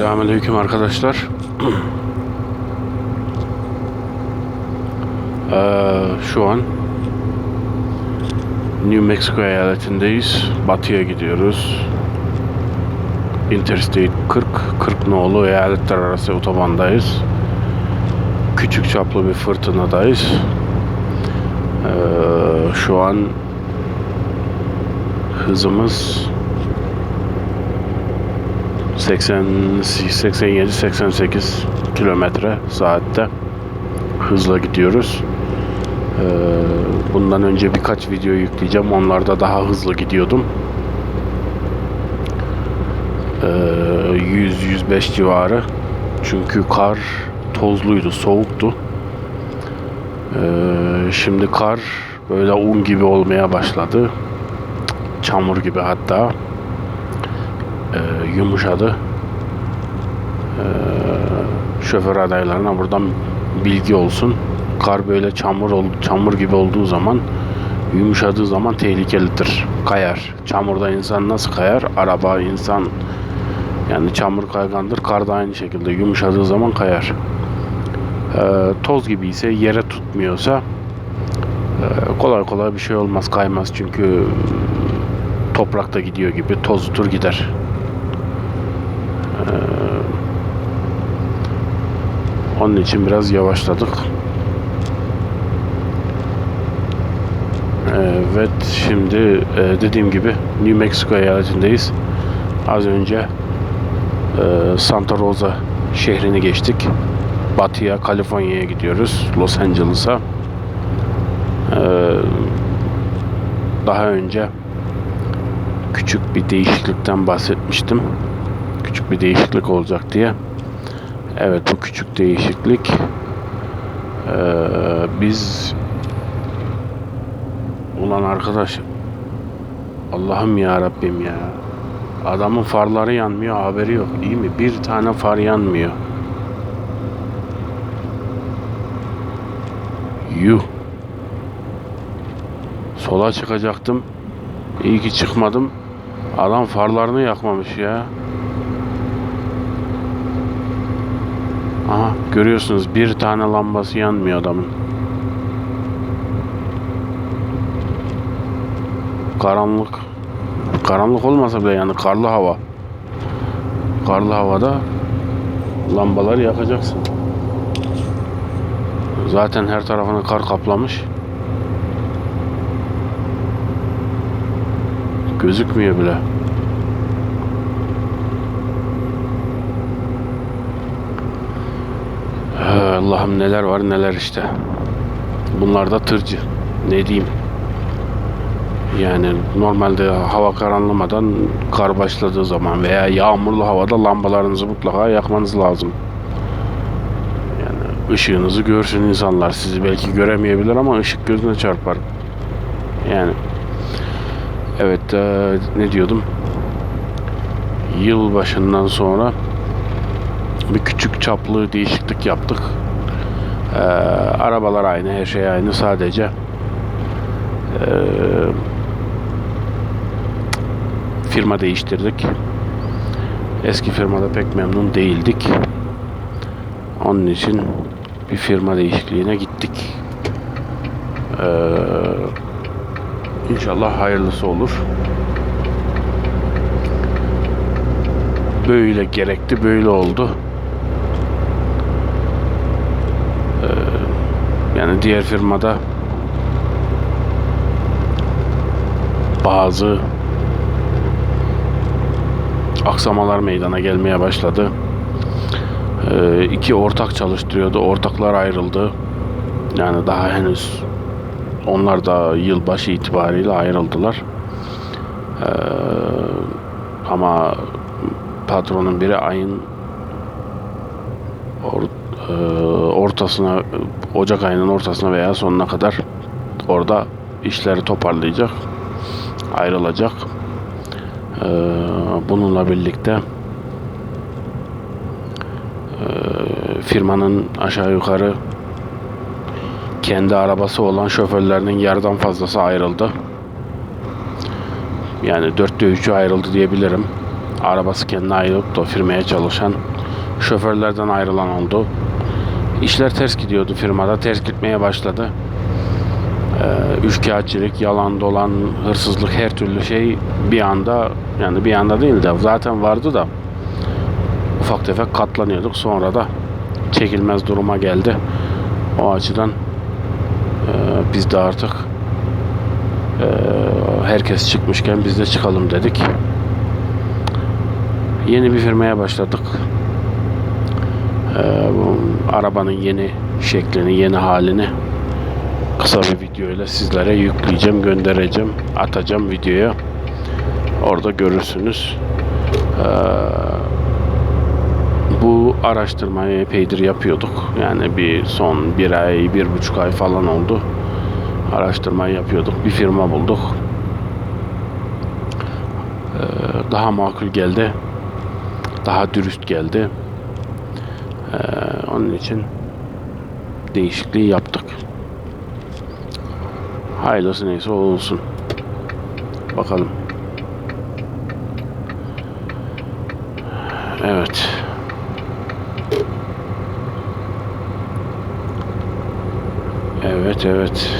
Selamünaleyküm arkadaşlar. Ee, şu an New Mexico eyaletindeyiz. Batıya gidiyoruz. Interstate 40, 40 nolu eyaletler arası otobandayız. Küçük çaplı bir fırtınadayız. Ee, şu an hızımız 80 87 88 kilometre saatte hızla gidiyoruz. Ee, bundan önce birkaç video yükleyeceğim. Onlarda daha hızlı gidiyordum. Ee, 100-105 civarı. Çünkü kar tozluydu, soğuktu. Ee, şimdi kar böyle un gibi olmaya başladı. Çamur gibi hatta yumuşadı. E, şoför adaylarına buradan bilgi olsun. Kar böyle çamur ol, çamur gibi olduğu zaman yumuşadığı zaman tehlikelidir. Kayar. Çamurda insan nasıl kayar? Araba, insan yani çamur kaygandır. Kar da aynı şekilde yumuşadığı zaman kayar. E, toz gibi ise yere tutmuyorsa e, kolay kolay bir şey olmaz kaymaz çünkü toprakta gidiyor gibi tozutur gider. Onun için biraz yavaşladık. Evet, şimdi e, dediğim gibi New Mexico eyaletindeyiz. Az önce e, Santa Rosa şehrini geçtik. Batıya, Kaliforniya'ya gidiyoruz. Los Angeles'a. E, Daha önce küçük bir değişiklikten bahsetmiştim. Küçük bir değişiklik olacak diye. Evet bu küçük değişiklik ee, biz ulan arkadaş Allah'ım ya Rabbim ya. Adamın farları yanmıyor haberi yok iyi mi? Bir tane far yanmıyor. Yuh. Sola çıkacaktım iyi ki çıkmadım. Adam farlarını yakmamış ya Aha görüyorsunuz bir tane lambası yanmıyor adamın. Karanlık. Karanlık olmasa bile yani karlı hava. Karlı havada lambaları yakacaksın. Zaten her tarafını kar kaplamış. Gözükmüyor bile. Ha, Allah'ım neler var neler işte. Bunlar da tırcı. Ne diyeyim. Yani normalde hava karanlamadan kar başladığı zaman veya yağmurlu havada lambalarınızı mutlaka yakmanız lazım. Yani ışığınızı görsün insanlar. Sizi belki göremeyebilir ama ışık gözüne çarpar. Yani evet ne diyordum? Yıl başından sonra bir küçük çaplı değişiklik yaptık. Ee, arabalar aynı, her şey aynı. Sadece ee, firma değiştirdik. Eski firmada pek memnun değildik. Onun için bir firma değişikliğine gittik. Ee, inşallah hayırlısı olur. Böyle gerekti, böyle oldu. Yani diğer firmada bazı aksamalar meydana gelmeye başladı. Ee, iki ortak çalıştırıyordu. Ortaklar ayrıldı. Yani daha henüz onlar da yılbaşı itibariyle ayrıldılar. Ee, ama patronun biri ayın or, e, ortasına Ocak ayının ortasına veya sonuna kadar orada işleri toparlayacak, ayrılacak. Ee, bununla birlikte e, firmanın aşağı yukarı kendi arabası olan şoförlerinin yarıdan fazlası ayrıldı. Yani dörtte üçü ayrıldı diyebilirim. arabası kendine ayrılıp da firmaya çalışan şoförlerden ayrılan oldu. İşler ters gidiyordu firmada. Ters gitmeye başladı. Ee, üçkağıtçılık, yalan dolan, hırsızlık her türlü şey bir anda yani bir anda değil de zaten vardı da ufak tefek katlanıyorduk. Sonra da çekilmez duruma geldi. O açıdan e, biz de artık e, herkes çıkmışken biz de çıkalım dedik. Yeni bir firmaya başladık. E, bu arabanın yeni şeklini, yeni halini kısa bir videoyla sizlere yükleyeceğim, göndereceğim, atacağım videoya. Orada görürsünüz. Ee, bu araştırmayı epeydir yapıyorduk. Yani bir son bir ay, bir buçuk ay falan oldu. Araştırmayı yapıyorduk. Bir firma bulduk. Ee, daha makul geldi. Daha dürüst geldi. Ee, onun için değişikliği yaptık. Hayırlısı neyse olsun. Bakalım. Evet. Evet evet.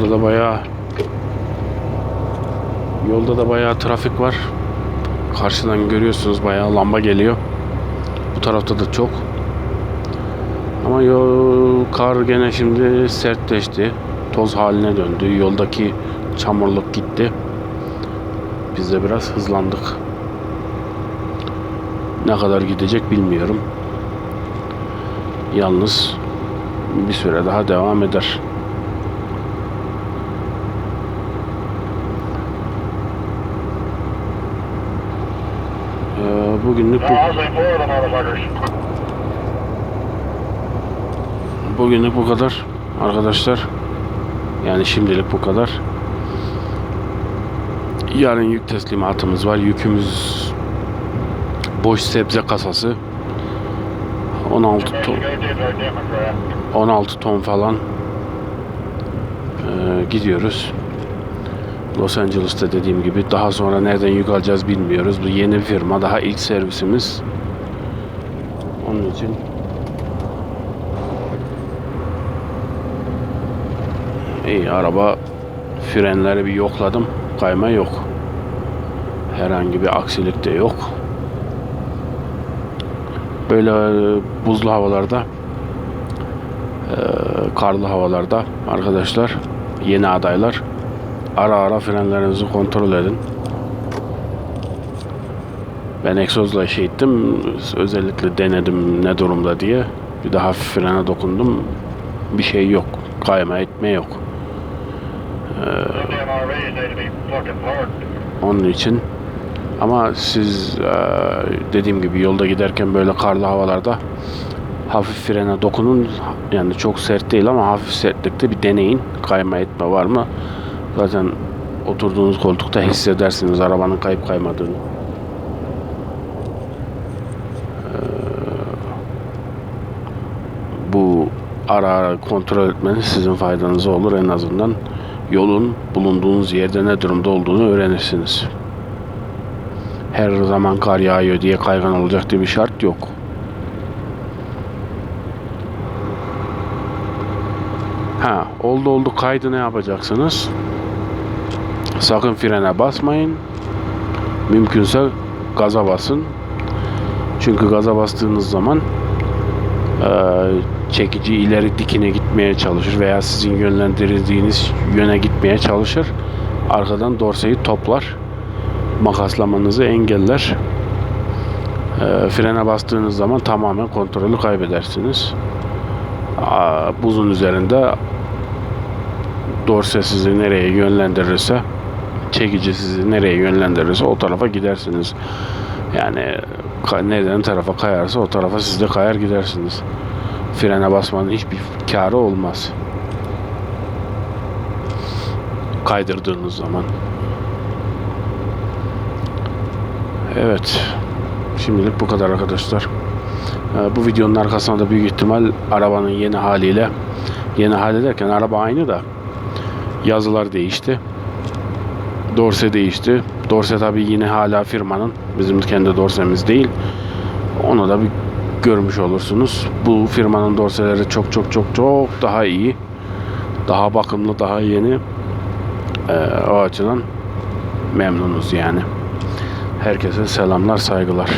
Yolda da bayağı Yolda da bayağı trafik var. Karşıdan görüyorsunuz bayağı lamba geliyor. Bu tarafta da çok. Ama yol, kar gene şimdi sertleşti. Toz haline döndü. Yoldaki çamurluk gitti. Biz de biraz hızlandık. Ne kadar gidecek bilmiyorum. Yalnız bir süre daha devam eder. Ee, bugünlük bu, bugünlük bu kadar arkadaşlar. Yani şimdilik bu kadar. Yarın yük teslimatımız var. Yükümüz boş sebze kasası. 16 ton, Go to the Democrat. 16 ton falan Ee, gidiyoruz. Los Angeles'ta dediğim gibi daha sonra nereden yük alacağız bilmiyoruz. Bu yeni firma daha ilk servisimiz. Onun için iyi araba frenleri bir yokladım. Kayma yok. Herhangi bir aksilik de yok. Böyle e, buzlu havalarda e, karlı havalarda arkadaşlar yeni adaylar ara ara frenlerinizi kontrol edin. Ben egzozla şey ettim. Özellikle denedim ne durumda diye. Bir daha hafif frene dokundum. Bir şey yok. Kayma etme yok. Parked. Onun için ama siz eee, dediğim gibi yolda giderken böyle karlı havalarda hafif frene dokunun. Yani çok sert değil ama hafif sertlikte bir deneyin. Kayma etme var mı? Zaten oturduğunuz koltukta hissedersiniz arabanın kayıp kaymadığını. Eee, bu ara ara kontrol etmeniz sizin faydanıza olur en azından yolun bulunduğunuz yerde ne durumda olduğunu öğrenirsiniz. Her zaman kar yağıyor diye kaygan olacak diye bir şart yok. Ha, oldu oldu kaydı ne yapacaksınız? Sakın frene basmayın. Mümkünse gaza basın. Çünkü gaza bastığınız zaman eee, çekici ileri dikine gitmeye çalışır veya sizin yönlendirdiğiniz yöne gitmeye çalışır. Arkadan dorseyi toplar. Makaslamanızı engeller. Eee, frene bastığınız zaman tamamen kontrolü kaybedersiniz. Aa, buzun üzerinde dorse sizi nereye yönlendirirse çekici sizi nereye yönlendirirse o tarafa gidersiniz. Yani neden tarafa kayarsa o tarafa siz de kayar gidersiniz. Frene basmanın hiçbir karı olmaz. Kaydırdığınız zaman. Evet. Şimdilik bu kadar arkadaşlar. Ee, Bu videonun arkasında da büyük ihtimal arabanın yeni haliyle yeni hali derken araba aynı da yazılar değişti. Dorse değişti. Dorse tabi yine hala firmanın. Bizim kendi dorsemiz değil. Onu da bir görmüş olursunuz. Bu firmanın dorseleri çok çok çok çok daha iyi. Daha bakımlı, daha yeni. Ee, o açıdan memnunuz yani. Herkese selamlar, saygılar.